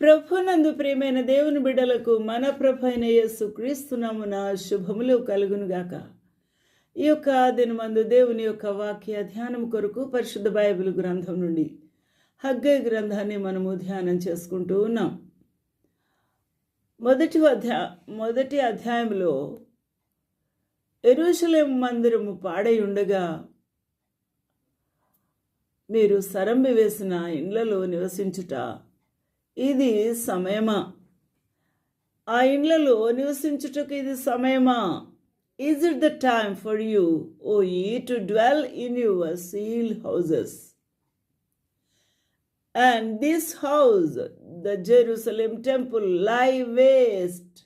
ప్రభునందు ప్రియమైన దేవుని బిడ్డలకు మన ప్రభైన అయిన యేసు క్రీస్తునామున శుభములు కలుగునుగాక. ఈ యొక్క దినమందు దేవుని యొక్క వాక్య ధ్యానం కొరకు పరిశుద్ధ బైబిల్ గ్రంథం నుండి హగ్గై గ్రంథాన్ని మనము ధ్యానం చేసుకుంటూ ఉన్నాం. మొదటి అధ్యా మొదటి అధ్యాయంలో ఎరుషలేం మందిరము పాడై ఉండగా మీరు సరంబి వేసిన ఇండ్లలో నివసించుట ఇది సమయమా? ఆ ఇండ్లలో నివసించుటకు ఇది సమయమా? Is it the time for you O ye to dwell in your ceiled houses and this house the Jerusalem temple lie waste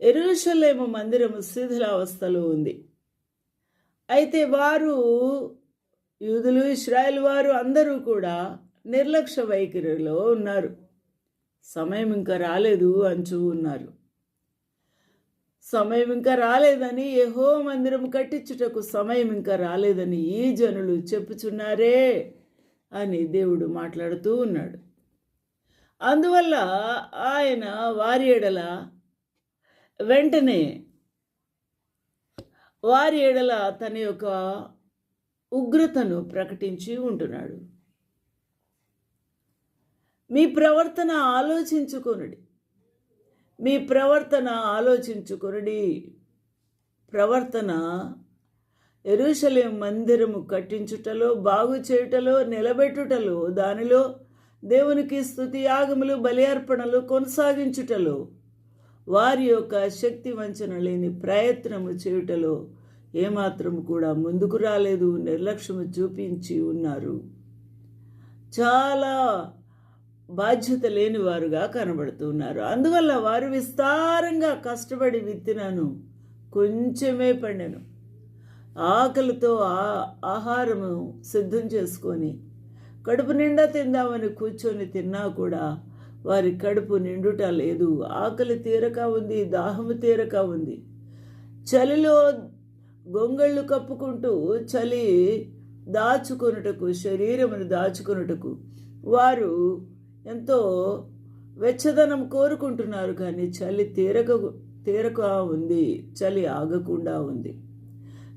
ఎరుషలేము మందిరము శిథిలావస్థలో ఉంది. అయితే వారు యూదులు ఇస్రాయల్ వారు అందరూ కూడా నిర్లక్ష్య వైఖరిలో ఉన్నారు. సమయం ఇంకా రాలేదు అంచు ఉన్నారు. సమయం ఇంకా రాలేదని ఏహో మందిరం కట్టించుటకు సమయం ఇంకా రాలేదని ఈ జనులు చెప్పుచున్నారే అని దేవుడు మాట్లాడుతూ ఉన్నాడు. అందువల్ల ఆయన వారి ఎడల వెంటనే వారి ఎడల తన యొక్క ఉగ్రతను ప్రకటించి ఉంటున్నాడు. మీ ప్రవర్తన ఆలోచించుకొనుడి. మీ ప్రవర్తన ఆలోచించుకొనుడి. ప్రవర్తన ఎరుషలేం మందిరము కట్టించుటలో బాగు చేయుటలో నిలబెట్టుటలో దానిలో దేవునికి స్థుతి యాగములు బలియార్పణలు కొనసాగించుటలో వారి యొక్క శక్తి వంచన లేని ప్రయత్నము చేయుటలో ఏమాత్రం కూడా ముందుకు రాలేదు నిర్లక్ష్యము చూపించి ఉన్నారు. చాలా బాధ్యత లేని వారుగా కనబడుతున్నారు. అందువల్ల వారు విస్తారంగా కష్టపడి విత్తినాను కొంచెమే పండెను. ఆకలితో ఆ ఆహారము సిద్ధం చేసుకొని కడుపు నిండా తిందామని కూర్చొని తిన్నా కూడా వారి కడుపు నిండుట లేదు. ఆకలి తీరక ఉంది దాహము తీరక ఉంది. చలిలో గొంగళ్ళు కప్పుకుంటూ చలి దాచుకొనుటకు శరీరమును దాచుకొనుటకు వారు ఎంతో వెచ్చదనం కోరుకుంటున్నారు కానీ చలి తీరక తీరక ఉంది చలి ఆగకుండా ఉంది.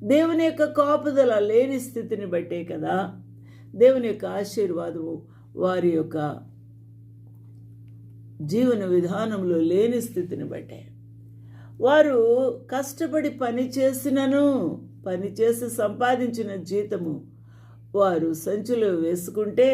దేవుని యొక్క కాపుదల లేని స్థితిని బట్టే కదా దేవుని యొక్క ఆశీర్వాదము వారి యొక్క జీవన విధానంలో లేని స్థితిని బట్టే. వారు కష్టపడి పని చేసినను పని చేసి సంపాదించిన జీతము వారు సంచిలో వేసుకుంటే